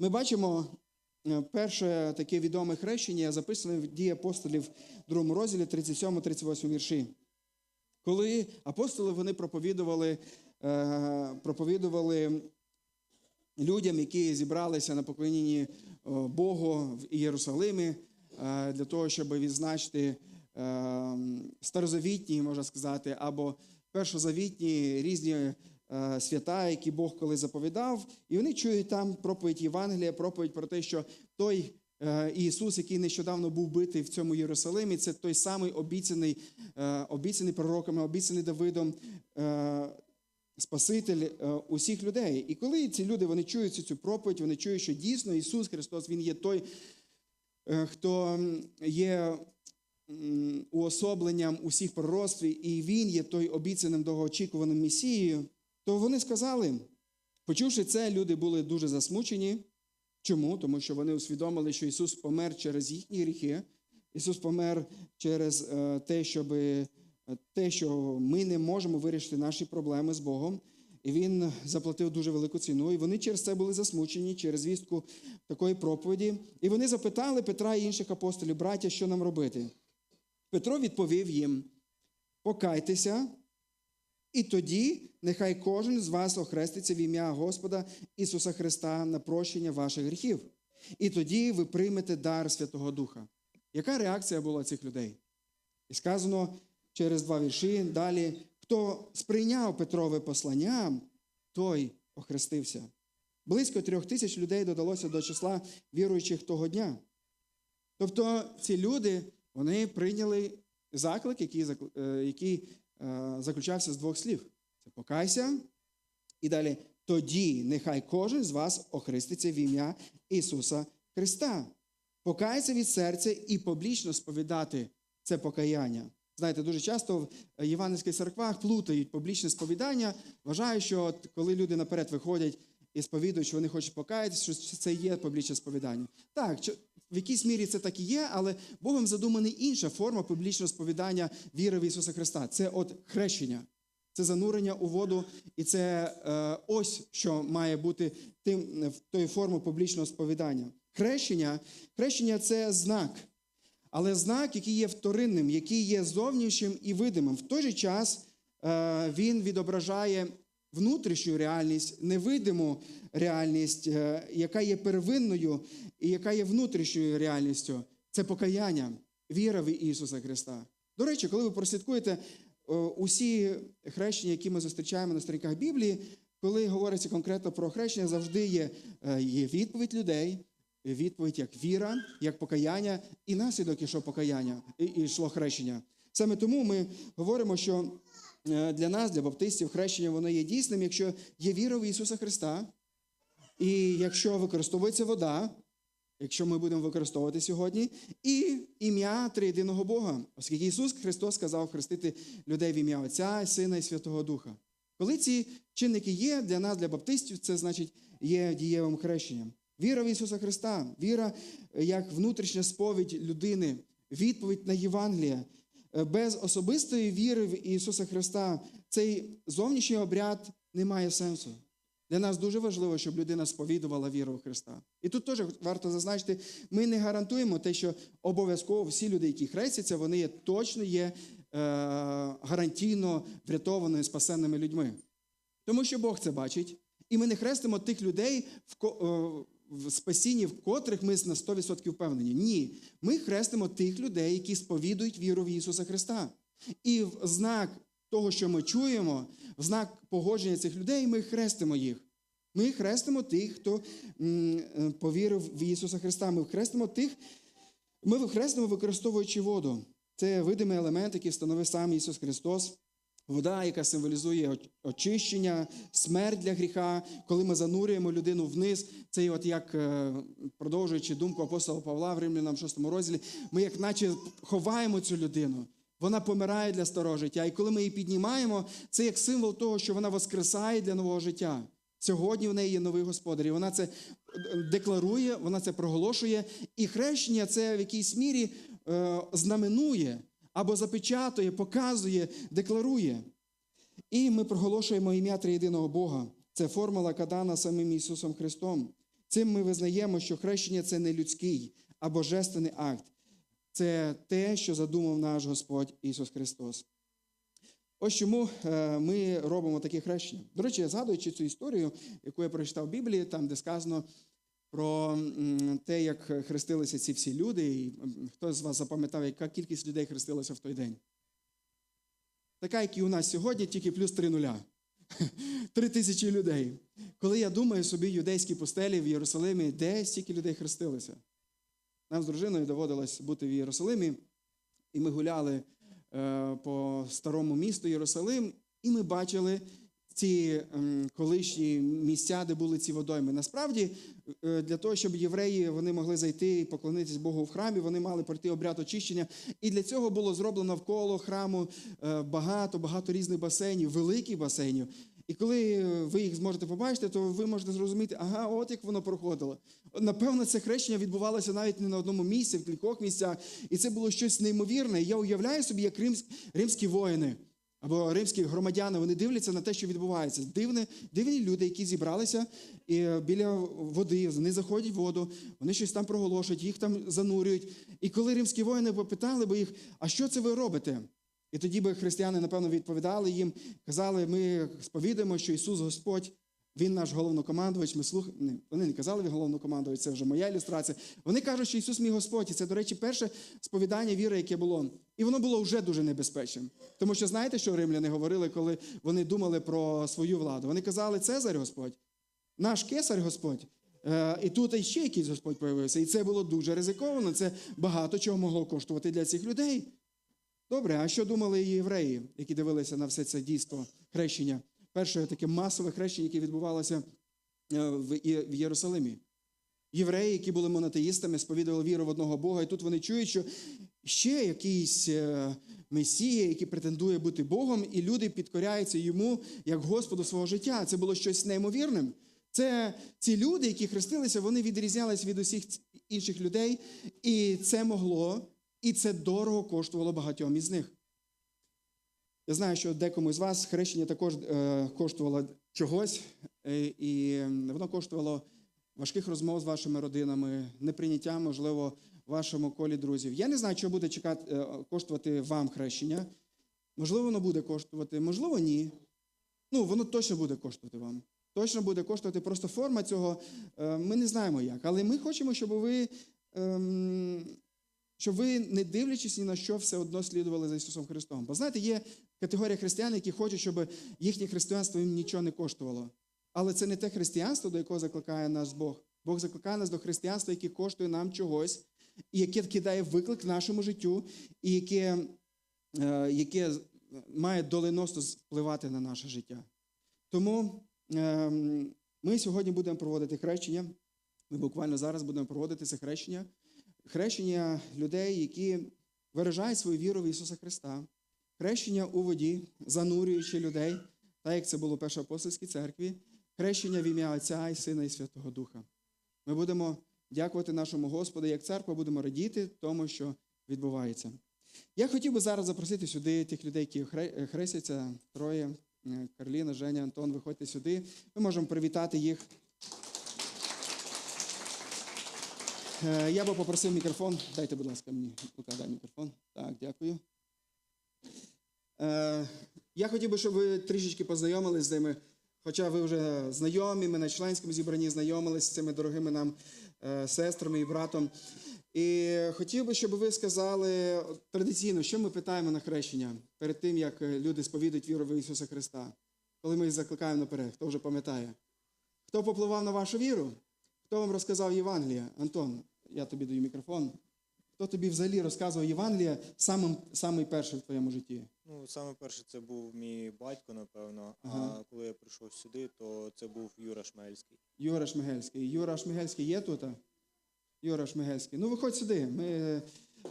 ми бачимо е, перше таке відоме хрещення, записане в дії апостолів в другому розділі 37-38 вірші. Коли апостоли вони проповідували, е, проповідували людям, які зібралися на поклонінні Богу в Єрусалимі, е, для того, щоб відзначити е, старозавітні, можна сказати, або першозавітні різні е, свята, які Бог коли заповідав, і вони чують там проповідь Євангелія, проповідь про те, що той е, Ісус, який нещодавно був битий в цьому Єрусалимі, це той самий обіцяний, е, обіцяний пророками, обіцяний Давидом. е, Спаситель е, усіх людей. І коли ці люди вони чують цю проповідь, вони чують, що дійсно Ісус Христос Він є той, е, хто є уособленням усіх пророцтв, і Він є той обіцяним довгоочікуваним Месією, то вони сказали, почувши це, люди були дуже засмучені. Чому? Тому що вони усвідомили, що Ісус помер через їхні гріхи. Ісус помер через е, те, щоб те, що ми не можемо вирішити наші проблеми з Богом. І він заплатив дуже велику ціну. І вони через це були засмучені через звістку такої проповіді. І вони запитали Петра і інших апостолів, браття, що нам робити. Петро відповів їм: покайтеся, і тоді нехай кожен з вас охреститься в ім'я Господа Ісуса Христа на прощення ваших гріхів. І тоді ви приймете дар Святого Духа. Яка реакція була цих людей? І сказано через два вірші далі: хто сприйняв Петрове послання, той охрестився. Близько трьох тисяч людей додалося до числа віруючих того дня. Тобто ці люди вони прийняли заклик, який, е, заключався з двох слів: це покайся, і далі тоді нехай кожен з вас охреститься в ім'я Ісуса Христа. Покайся від серця і публічно сповідати це покаяння. Знаєте, дуже часто в євангельських церквах плутають публічне сповідання, вважають, що от коли люди наперед виходять і сповідують, що вони хочуть покаятися, що це є публічне сповідання. Так, в якійсь мірі це так і є, але Богом задумана інша форма публічного сповідання віри в Ісуса Христа. Це от хрещення. Це занурення у воду, і це е, ось що має бути тим в тої форми публічного сповідання. Хрещення, хрещення це знак, але знак, який є вторинним, який є зовнішнім і видимим. В той же час е, він відображає внутрішню реальність, невидиму реальність, е, яка є первинною і яка є внутрішньою реальністю. Це покаяння, віра в Ісуса Христа. До речі, коли ви прослідкуєте усі хрещення, які ми зустрічаємо на сторінках Біблії, коли говориться конкретно про хрещення, завжди є, е, є відповідь людей, відповідь як віра, як покаяння, і наслідок ішов покаяння, і йшло хрещення. Саме тому ми говоримо, що для нас, для баптистів, хрещення воно є дійсним, якщо є віра в Ісуса Христа, і якщо використовується вода, якщо ми будемо використовувати сьогодні, і ім'я триєдиного Бога, оскільки Ісус Христос сказав хрестити людей в ім'я Отця, Сина і Святого Духа. Коли ці чинники є для нас, для баптистів, це значить є дієвим хрещенням. Віра в Ісуса Христа, віра е, як внутрішня сповідь людини, відповідь на Євангеліє. Е, Без особистої віри в Ісуса Христа цей зовнішній обряд не має сенсу. Для нас дуже важливо, щоб людина сповідувала віру в Христа. І тут теж варто зазначити, ми не гарантуємо те, що обов'язково всі люди, які хрестяться, вони є точно є е, гарантійно врятованими, спасенними людьми. Тому що Бог це бачить, і ми не хрестимо тих людей в, е, в спасінні, в котрих ми на 100% впевнені. Ні, ми хрестимо тих людей, які сповідують віру в Ісуса Христа. І в знак того, що ми чуємо, в знак погодження цих людей, ми хрестимо їх. Ми хрестимо тих, хто е, повірив в Ісуса Христа. Ми хрестимо тих, ми хрестимо, використовуючи воду. Це видимий елемент, який встановив сам Ісус Христос. Вода, яка символізує очищення, смерть для гріха, коли ми занурюємо людину вниз, це от як е, продовжуючи думку апостола Павла в Римлянам 6 розділі, ми як наче ховаємо цю людину. Вона помирає для старого життя. І коли ми її піднімаємо, це як символ того, що вона воскресає для нового життя. Сьогодні в неї є новий господар. І вона це е, декларує, вона це проголошує. І хрещення це в якійсь мірі е, знаменує або запечатує, показує, декларує. І ми проголошуємо ім'я триєдиного Бога. Це формула, яка дана самим Ісусом Христом. Цим ми визнаємо, що хрещення це не людський, а божественний акт. Це те, що задумав наш Господь Ісус Христос. Ось чому е, ми робимо такі хрещення. До речі, згадуючи цю історію, яку я прочитав в Біблії, там, де сказано про те, як хрестилися ці всі люди, і хто з вас запам'ятав, яка кількість людей хрестилася в той день? Така, як і у нас сьогодні, тільки плюс три нуля. Три тисячі людей. Коли я думаю собі юдейські пустелі в Єрусалимі, де стільки людей хрестилися? Нам з дружиною доводилось бути в Єрусалимі, і ми гуляли е, по старому місту Єрусалим, і ми бачили ці ем, колишні місця, де були ці водойми. Насправді, е, для того, щоб євреї вони могли зайти і поклонитись Богу в храмі, вони мали пройти обряд очищення. І для цього було зроблено навколо храму е, багато, багато різних басейнів, великих басейнів. І коли ви їх зможете побачити, то ви можете зрозуміти, ага, от як воно проходило. Напевно, це хрещення відбувалося навіть не на одному місці, в кількох місцях. І це було щось неймовірне. Я уявляю собі, як римсь- римські воїни або римські громадяни, вони дивляться на те, що відбувається. Дивні, дивні люди, які зібралися і е, біля води, вони заходять в воду, вони щось там проголошують, їх там занурюють. І коли римські воїни попитали би їх, а що це ви робите? І тоді би християни, напевно, відповідали їм, казали, ми сповідуємо, що Ісус Господь, Він наш головнокомандувач. Ми слух... Вони не казали він головнокомандувач, це вже моя ілюстрація. Вони кажуть, що Ісус мій Господь. І це, до речі, перше сповідання віри, яке було. І воно було вже дуже небезпечним. Тому що знаєте, що римляни говорили, коли вони думали про свою владу? Вони казали, Цезарь Господь, наш кесар Господь. Е, І тут іще якийсь Господь появився. І це було дуже ризиковано. Це багато чого могло коштувати для цих людей. Добре, а що думали євреї, які дивилися на все це дійство хрещення? Перше таке масове хрещення, яке відбувалося е, в Єрусалимі. Євреї, які були монотеїстами, сповідували віру в одного Бога, і тут вони чують, що ще якийсь е, месія, який претендує бути Богом, і люди підкоряються йому як Господу свого життя. Це було щось неймовірним. Це ці люди, які хрестилися, вони відрізнялись від усіх інших людей, і це могло, і це дорого коштувало багатьом із них. Я знаю, що декому з вас хрещення також е, коштувало чогось, е, і воно коштувало важких розмов з вашими родинами, неприйняття, можливо, вашому колі друзів. Я не знаю, що буде чекати, е, коштувати вам хрещення. Можливо, воно буде коштувати, можливо, ні. Ну, воно точно буде коштувати вам. Точно буде коштувати. Просто форма цього ми не знаємо як. Але ми хочемо, щоб ви, ем, щоб ви, не дивлячись ні на що, все одно слідували за Ісусом Христом. Бо знаєте, є категорія християн, які хочуть, щоб їхнє християнство їм нічого не коштувало. Але це не те християнство, до якого закликає нас Бог. Бог закликає нас до християнства, яке коштує нам чогось, і яке кидає виклик нашому життю, і яке, е, яке має доленосно впливати на наше життя. Тому ем, ми сьогодні будемо проводити хрещення. Ми буквально зараз будемо проводити це хрещення. Хрещення людей, які виражають свою віру в Ісуса Христа. Хрещення у воді, занурюючи людей, так як це було в Першій апостольській церкві. Хрещення в ім'я Отця і Сина і Святого Духа. Ми будемо дякувати нашому Господу, як церква будемо радіти тому, що відбувається. Я хотів би зараз запросити сюди тих людей, які хре- хрестяться, троє, е, Карліна, Женя, Антон, виходьте сюди. Ми можемо привітати їх. Е, Я би попросив мікрофон. Дайте, будь ласка, мені. Дай мікрофон. Так, дякую. Е, Я хотів би, щоб ви трішечки познайомились з ними. Хоча ви вже знайомі, ми на членському зібранні знайомились з цими дорогими нам е, сестрами і братом. І хотів би, щоб ви сказали традиційно, що ми питаємо на хрещення перед тим, як е, люди сповідують віру в Ісуса Христа. Коли ми їх закликаємо наперед, хто вже пам'ятає? Хто попливав на вашу віру? Хто вам розказав Євангелія? Антон, я тобі даю мікрофон. Хто тобі взагалі розказував Євангелія самим, самий перший в твоєму житті? Ну, саме перше, це був мій батько, напевно. Ага. А коли я прийшов сюди, то це був Юра Шмельський. Юра Шмигельський. Юра Шмигельський є тут? Юра Шмигельський. Ну, виходь сюди. Ми, е,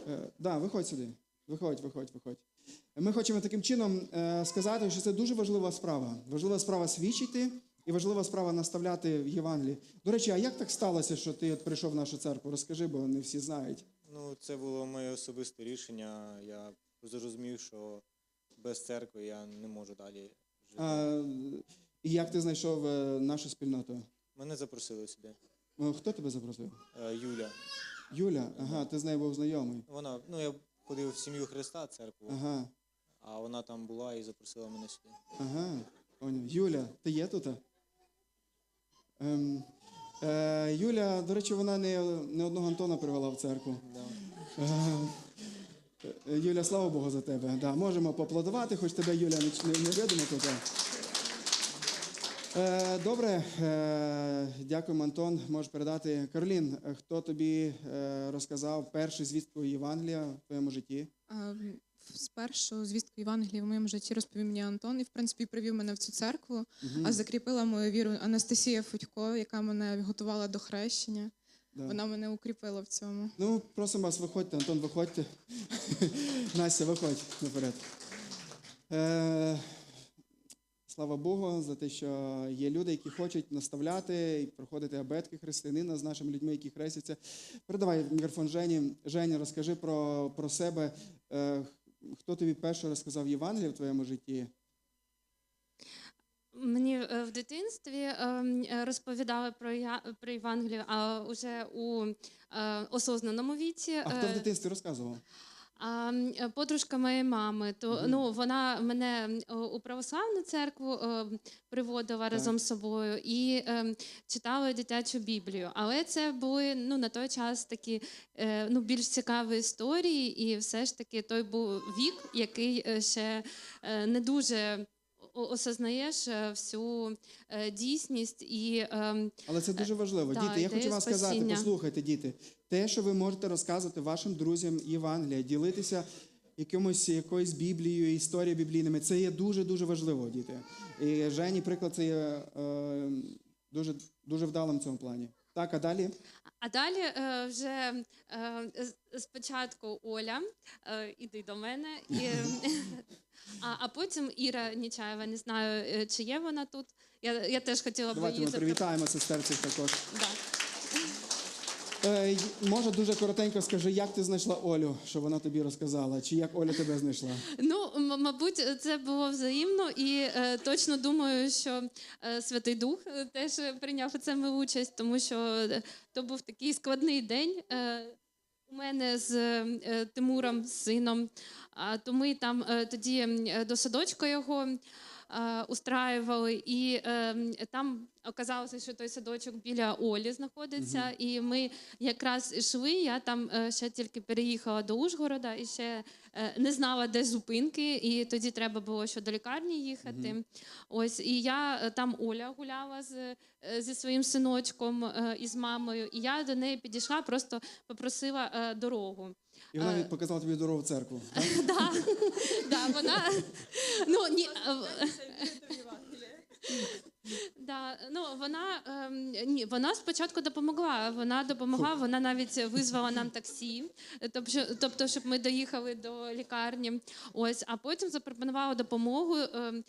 е, да, виходь сюди. Виходь, виходь, виходь. Ми хочемо таким чином е, сказати, що це дуже важлива справа. Важлива справа свідчити і важлива справа наставляти в Євангелії. До речі, а як так сталося, що ти от прийшов в нашу церкву? Розкажи, бо не всі знають. Ну, це було моє особисте рішення. Я зрозумів, що без церкви я не можу далі жити. А, і як ти знайшов е, нашу спільноту? Мене запросили сюди. Е, Хто тебе запросив? Е, Юля. Юля, ага, ти з нею був знайомий. Вона, ну я ходив в сім'ю Христа, церкву, Ага, а вона там була і запросила мене сюди. ага. Поняв. Юля, ти є тут? Ем, е, Юля, до речі, вона не, не одного Антона привела в церкву. Е, е, Юля, слава Богу за тебе. Да, можемо поаплодувати, хоч тебе Юля не, не, не видимо тут. Е, добре, е, дякуємо, Антон. Можеш передати. Каролін, е, хто тобі е, розказав першу звістку Євангелія в твоєму житті? Спершу звістку Євангелії в моєму житті розповів мені Антон і, в принципі, привів мене в цю церкву, а закріпила мою віру Анастасія Федько, яка мене готувала до хрещення. Да. Вона мене укріпила в цьому. Ну, просимо вас, виходьте, Антон, виходьте. Настя, виходь наперед. Е, слава Богу за те, що є люди, які хочуть наставляти і проходити абетки християнина з нашими людьми, які хрестяться. Передавай мікрофон Жені. Женя, розкажи про, про себе. Е, хто тобі перше розказав Євангеліє в твоєму житті? Мені е, в дитинстві ем, е, розповідали про про Євангелію, а вже у е, осознаному віці. А хто в дитинстві розказував? А, е, подружка моєї мами, то ну вона мене у православну церкву е, приводила разом з собою і е, читала дитячу Біблію. Але це були ну на той час такі е, ну більш цікаві історії, і все ж таки той був вік, який е, ще е, не дуже. Осознаєш е, всю е, дійсність і ем, Але це дуже важливо. да, діти, я хочу вам сказати, послухайте, діти, те, що ви можете розказувати вашим друзям Євангелія, ділитися якимось якоюсь Біблією, історією біблійними, це є дуже дуже важливо, діти. І Жені, приклад, це є е, дуже дуже вдалим в цьому плані. Так, а далі? А далі е, вже е, спочатку Оля, е, іди до мене, і, а, а потім Іра Нічаєва, не знаю, е, чи є вона тут. Я, я теж хотіла б Давайте її ми привітаємо сестерців також. Да. Е, може, дуже коротенько скажи, як ти знайшла Олю, що вона тобі розказала, чи як Оля тебе знайшла? Ну, м- мабуть, це було взаємно, і е, точно думаю, що е, Святий Дух е, теж прийняв у цьому участь, тому що е, то був такий складний день. Е, у мене з е, Тимуром, з сином. То ми там е, тоді е, до садочка його е, устраювали, і е, там оказалося, що той садочок біля Олі знаходиться. І ми якраз йшли. Я там е, ще тільки переїхала до Ужгорода і ще не знала, де зупинки, і тоді треба було ще до лікарні їхати. Ось і я там Оля гуляла з, зі своїм синочком і з мамою. І я до неї підійшла, просто попросила дорогу. І вона Е. від- показала тобі дорогу в церкву. так? Да, да, вона ну ні. е, Да, ну вона ем, ні, вона спочатку допомогла. Вона допомогла, вона навіть визвала нам таксі, тобто, тобто, щоб ми доїхали до лікарні. Ось, а потім запропонувала допомогу ем,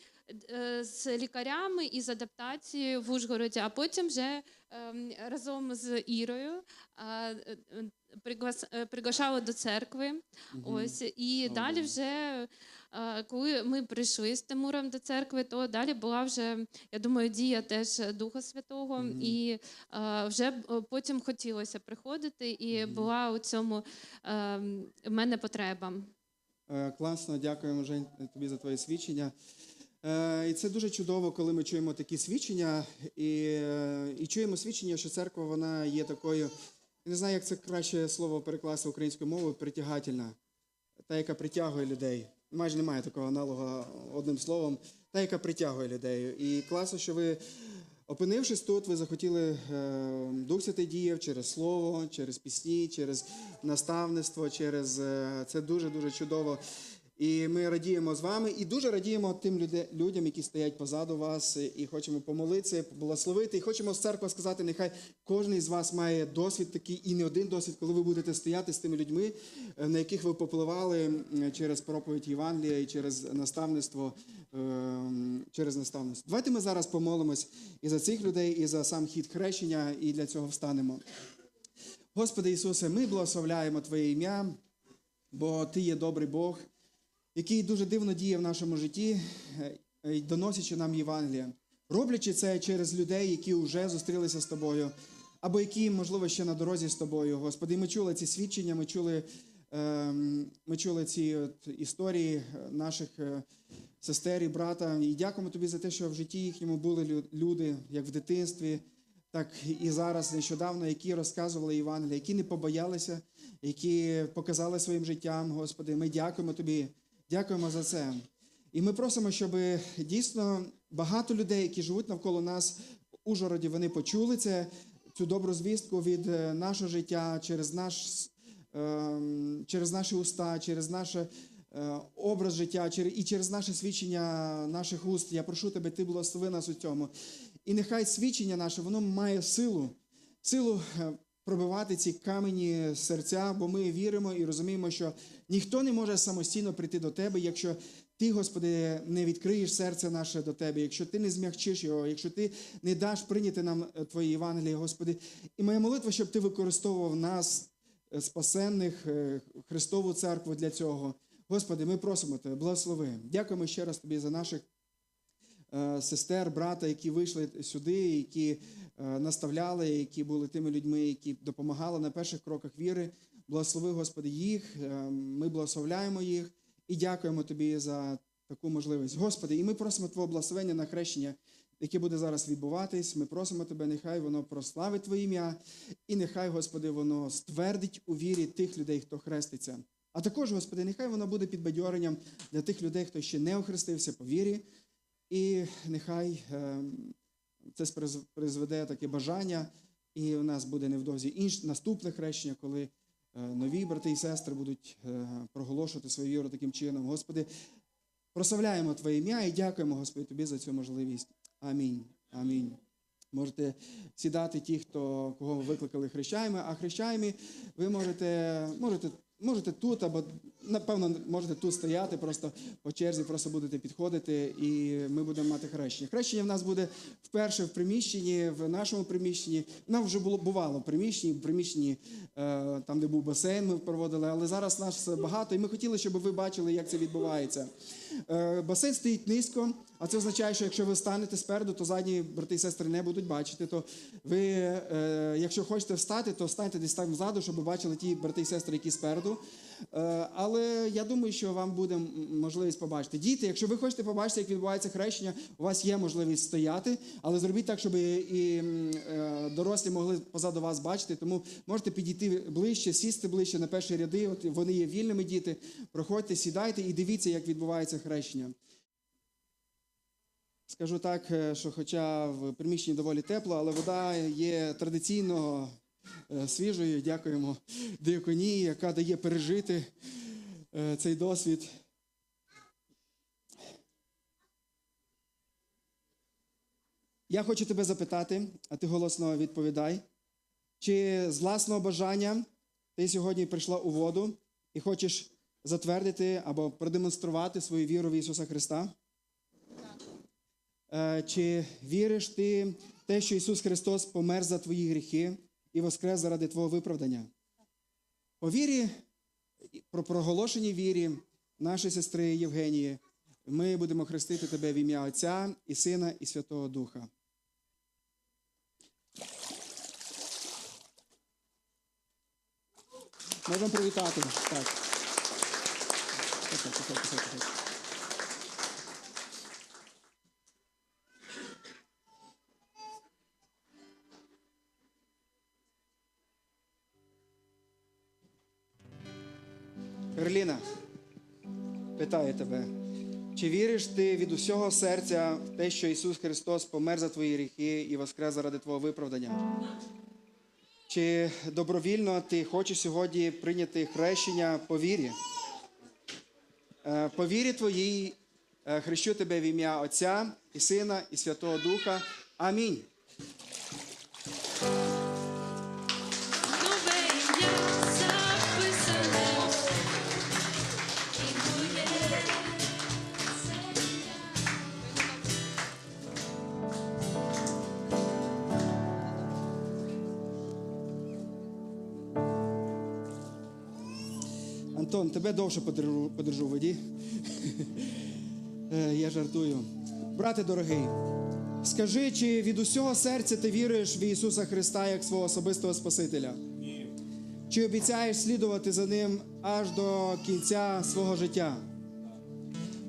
е, з лікарями і з адаптацією в Ужгороді. А потім вже разом з Ірою е, е, приглашали до церкви. Ось і Слава далі вже. Коли ми прийшли з Тимуром до церкви, то далі була вже, я думаю, дія теж Духа Святого, і е, вже потім хотілося приходити, і була у цьому е, в мене потреба. Е, Класно, дякуємо, Жень, тобі за твоє свідчення. Е, І це дуже чудово, коли ми чуємо такі свідчення, і, е, і чуємо свідчення, що церква вона є такою, не знаю, як це краще слово перекласти українською мовою, притягательна, та, яка притягує людей. Майже немає такого аналога одним словом, та, яка притягує людей. І класно, що ви, опинившись тут, ви захотіли е, Дух Святий діяв через слово, через пісні, через наставництво, через е, це дуже дуже чудово. І ми радіємо з вами, і дуже радіємо тим людям, які стоять позаду вас, і хочемо помолитися, поблагословити. І хочемо з церкви сказати, нехай кожен із вас має досвід такий, і не один досвід, коли ви будете стояти з тими людьми, е, на яких ви попливали через проповідь Євангелія і через наставництво. ем, Через наставництво. Давайте ми зараз помолимось і за цих людей, і за сам хід хрещення, і для цього встанемо. Господи Ісусе, ми благословляємо Твоє ім'я, бо Ти є добрий Бог, який дуже дивно діє в нашому житті, е, доносячи нам Євангелія, роблячи це через людей, які вже зустрілися з тобою, або які, можливо, ще на дорозі з тобою, Господи. Ми чули ці свідчення, ми чули, ем, ми чули ці от історії е, наших е, сестер і брата. І дякуємо тобі за те, що в житті їхньому були лю- люди, як в дитинстві, так і зараз нещодавно, які розказували Євангелія, які не побоялися, які показали своїм життям, Господи. Ми дякуємо тобі, дякуємо за це. І ми просимо, щоб дійсно багато людей, які живуть навколо нас в Ужгороді, вони почули це, цю добру звістку від е, нашого життя через наш ем, через наші уста, через наш е, образ життя, і через наше свідчення наших уст. Я прошу тебе, ти благослови нас у цьому. І нехай свідчення наше, воно має силу, силу е, пробивати ці камені серця, бо ми віримо і розуміємо, що ніхто не може самостійно прийти до тебе, якщо ти, Господи, не відкриєш серце наше до тебе, якщо ти не змягчиш його, якщо ти не даш прийняти нам е, Твої Євангелії, Господи. І моя молитва, щоб ти використовував нас, е, спасенних, е, Христову церкву для цього. Господи, ми просимо Тебе, благослови. Дякуємо ще раз Тобі за наших сестер, брата, які вийшли сюди, які е, наставляли, які були тими людьми, які допомагали на перших кроках віри. Благослови, Господи, їх. е, Ми благословляємо їх і дякуємо Тобі за таку можливість. Господи, і ми просимо Твого благословення на хрещення, яке буде зараз відбуватись. Ми просимо Тебе, нехай воно прославить Твоє ім'я, і нехай, Господи, воно ствердить у вірі тих людей, хто хреститься. А також, Господи, нехай воно буде підбадьоренням для тих людей, хто ще не охрестився по вірі. І нехай ем, це призведе таке бажання, і у нас буде невдовзі інш, наступне хрещення, коли е, нові брати і сестри будуть е, проголошувати свою віру таким чином. Господи, прославляємо Твоє ім'я і дякуємо, Господи, Тобі за цю можливість. Амінь. Амінь. Можете сідати ті, хто кого ви викликали хрещаями, а хрещаями ви можете, можете, можете тут або напевно можете тут стояти, просто по черзі, просто будете підходити, і ми будемо мати хрещення. Хрещення в нас буде вперше в приміщенні, в нашому приміщенні. Нам вже було бувало в приміщенні, в приміщенні е, там, де був басейн, ми проводили, але зараз нас багато, і ми хотіли, щоб ви бачили, як це відбувається. Е, басейн стоїть низько, а це означає, що якщо ви станете спереду, то задні брати і сестри не будуть бачити. То ви, е, якщо хочете встати, то станьте десь там ззаду, щоб бачили ті брати і сестри, які спереду. Е, але я думаю, що вам буде можливість побачити. Діти, якщо ви хочете побачити, як відбувається хрещення, у вас є можливість стояти, але зробіть так, щоб і е, дорослі могли позаду вас бачити. Тому можете підійти ближче, сісти ближче на перші ряди. От вони є вільними діти. Проходьте, сідайте і дивіться, як відбувається хрещення. Скажу так, е, що хоча в приміщенні доволі тепло, але вода є традиційно е, свіжою. Дякуємо диаконії, яка дає пережити е, цей досвід. Я хочу тебе запитати, а ти голосно відповідай. Чи з власного бажання ти сьогодні прийшла у воду і хочеш затвердити або продемонструвати свою віру в Ісуса Христа? Е, Чи віриш ти в те, що Ісус Христос помер за твої гріхи і воскрес заради Твого виправдання? По вірі, про проголошеній вірі нашої сестри Євгенії, ми будемо хрестити тебе в ім'я Отця і Сина, і Святого Духа. Можемо привітати. Так. Писай, писай, писай, писай. Карліна, питаю тебе, чи віриш ти від усього серця в те, що Ісус Христос помер за твої гріхи і воскрес заради твого виправдання? Чи добровільно ти хочеш сьогодні прийняти хрещення по вірі? Е, По вірі твоїй е, хрещу тебе в ім'я Отця і Сина і Святого Духа. Амінь. Антон, тебе довше подержу, подержу в воді. Е, Я жартую. Брате дорогий, Скажи, чи від усього серця ти віруєш в Ісуса Христа як свого особистого Спасителя? Чи обіцяєш слідувати за Ним аж до кінця свого життя?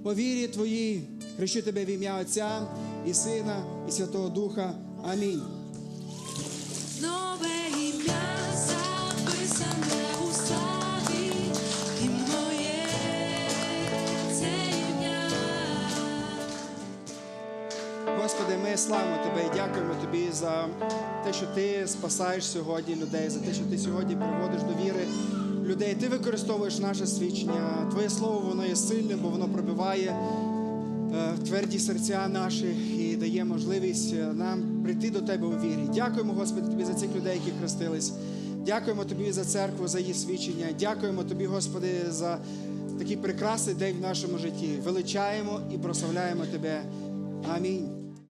По вірі твоїй хрещу тебе в ім'я Отця і Сина, і Святого Духа. Амінь. Ми славимо Тебе і дякуємо Тобі за те, що Ти спасаєш сьогодні людей, за те, що Ти сьогодні приводиш до віри людей. Ти використовуєш наше свідчення. Твоє слово воно є сильним, бо воно пробиває е, тверді серця наші і дає можливість е, нам прийти до Тебе у вірі. Дякуємо, Господи, Тобі за цих людей, які хрестились. Дякуємо Тобі за церкву, за її свідчення. Дякуємо Тобі, Господи, за такий прекрасний день в нашому житті. Величаємо і прославляємо Тебе. Амінь.